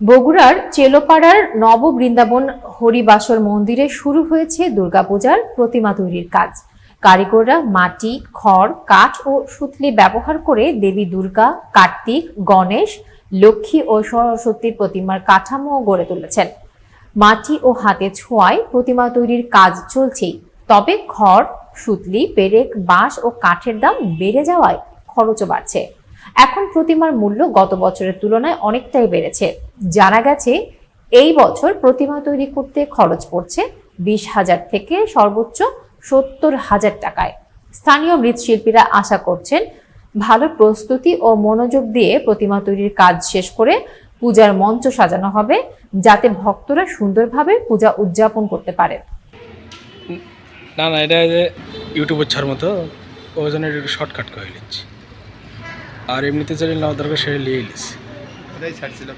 বগুড়ার চেলোপাড়ার নব বৃন্দাবন হরিবাসর মন্দিরে শুরু হয়েছে দুর্গাপূজার প্রতিমা তৈরির কাজ। কারিগররা মাটি, খড়, কাঠ ও সুতলি ব্যবহার করে দেবী দুর্গা, কার্তিক, গণেশ, লক্ষ্মী ও সরস্বতীর প্রতিমার কাঠামো গড়ে তুলেছেন। মাটি ও হাতে ছোঁয়ায় প্রতিমা তৈরির কাজ চলছেই। তবে খড়, সুতলি, পেরেক, বাঁশ ও কাঠের দাম বেড়ে যাওয়ায় খরচও বাড়ছে। এখন প্রতিমার মূল্য গত বছরের তুলনায় অনেকটাই বেড়েছে। জানা গেছে, এই বছর প্রতিমা তৈরি করতে খরচ পড়ছে বিশ হাজার থেকে সর্বোচ্চ সত্তর হাজার টাকায়। স্থানীয় মৃৎশিল্পীরা আশা করছেন, ভালো প্রস্তুতি ও মনোযোগ দিয়ে প্রতিমা তৈরির কাজ শেষ করে পূজার মঞ্চ সাজানো হবে, যাতে ভক্তরা সুন্দরভাবে পূজা উদযাপন করতে পারে। না না, এটা ইউটিউবের ছাড় মতো, ওই জন্য একটু শর্টকাট করে নিচ্ছি। আর এমনিতে চাইলে নেওয়া দরকার সেটা নিয়ে নিস। ছাড়ছিল